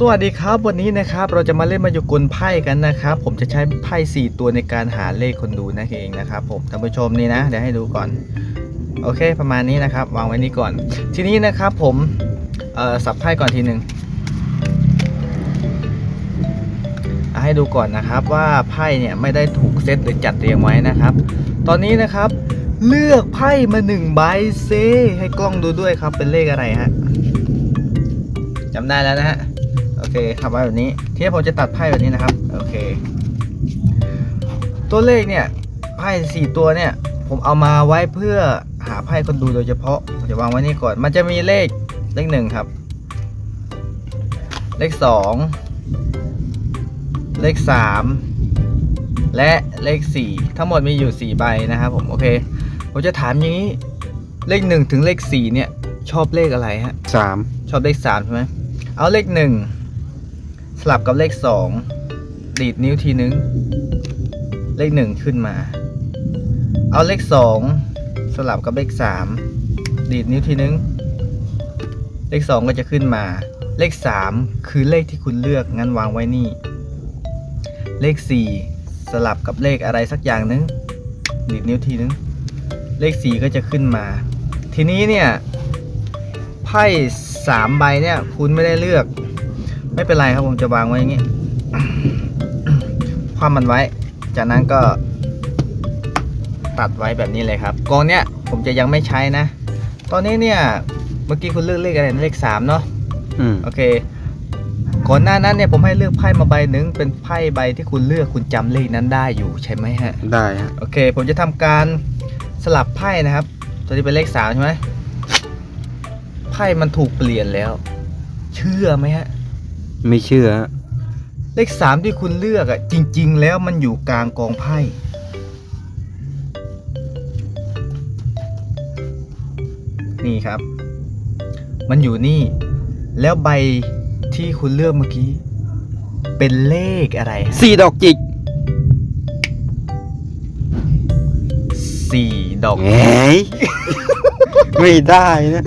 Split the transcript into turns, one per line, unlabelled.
สวัสดีครับ วันนี้นะครับเราจะมาเล่นมายากลไพ่กันนะครับ ผมจะใช้ไพ่4ตัวในการหาเลขคนดูนั่นเองนะครับ ผมท่านผู้ชมนี่นะเดี๋ยวให้ดูก่อน โอเค ประมาณนี้นะครับ วางไว้นี้ก่อน ทีนี้นะครับ ผมสับไพ่ก่อนทีหนึ่งให้ดูก่อนนะครับว่าไพ่เนี่ยไม่ได้ถูกเซตหรือจัดเรียงไว้นะครับ ตอนนี้นะครับ เลือกไพ่มาหนึ่งใบเซให้กล้องดูด้วยครับเป็นเลขอะไรฮะจำได้แล้วนะฮะ โอเคครับไว้แบบนี้ทีนี้ผมจะตัดไพ่แบบนี้นะครับ โอเค ตัวเลขเนี่ยไพ่สี่ตัวเนี่ย ผมเอามาไว้เพื่อหาไพ่คนดูโดยเฉพาะผมจะวางไว้นี่ก่อน มันจะมีเลขเลขหนึ่งครับ เลขสองเลขสามและเลขสี่ทั้งหมดมีอยู่สี่ใบนะครับผมโอเคผมจะถามอย่างนี้เลขหนึ่งถึงเลขสี่เนี่ย ชอบเลขอะไรฮะ
สาม
ชอบเลขสามใช่ไหมเอาเลขหนึ่ง สลับกับเลขสองดีดนิ้วทีนึง เลขหนึ่งขึ้นมา เอาเลขสองสลับกับเลขสามดีดนิ้วทีนึง เลขสองก็จะขึ้นมา เลขสามคือเลขที่คุณเลือกงั้นวางไว้นี่ เลขสี่สลับกับเลขอะไรสักอย่างนึงดีดนิ้วทีนึง เลขสี่ก็จะขึ้นมา ทีนี้เนี่ยไพ่สามใบเนี่ยคุณไม่ได้เลือก ไม่เป็นไรครับผมจะวางไว้อย่างนี้คว่ำมันไว้ จากนั้นก็ตัดไว้แบบนี้เลยครับกองเนี้ยผมจะยังไม่ใช้นะ ตอนนี้เนี่ยเมื่อกี้คุณเลือกเลขอะไรนะเลขสามเนาะ
อืม
โอเคก่อนหน้านั้นเนี่ยผมให้เลือกไพ่มาใบหนึ่งเป็นไพ่ใบที่คุณเลือกคุณจำเลขนั้นได้อยู่ใช่ไหมฮะ
ได้ฮะ
โอเค ผมจะทำการสลับไพ่นะครับตัวนี้เป็นเลขสามใช่ไหมไพ่มันถูกเปลี่ยนแล้ว เชื่อไหมฮะ
ไม่เชื่อฮะ
เลขสามที่คุณเลือกอะจริง ๆ แล้วมันอยู่กลางกองไพ่นี่ครับ มันอยู่นี่ แล้วใบที่คุณเลือกเมื่อกี้ เป็นเลขอะไรฮะ
สี่ดอกจิก
สี่ดอก
แหมไม่ได้นะ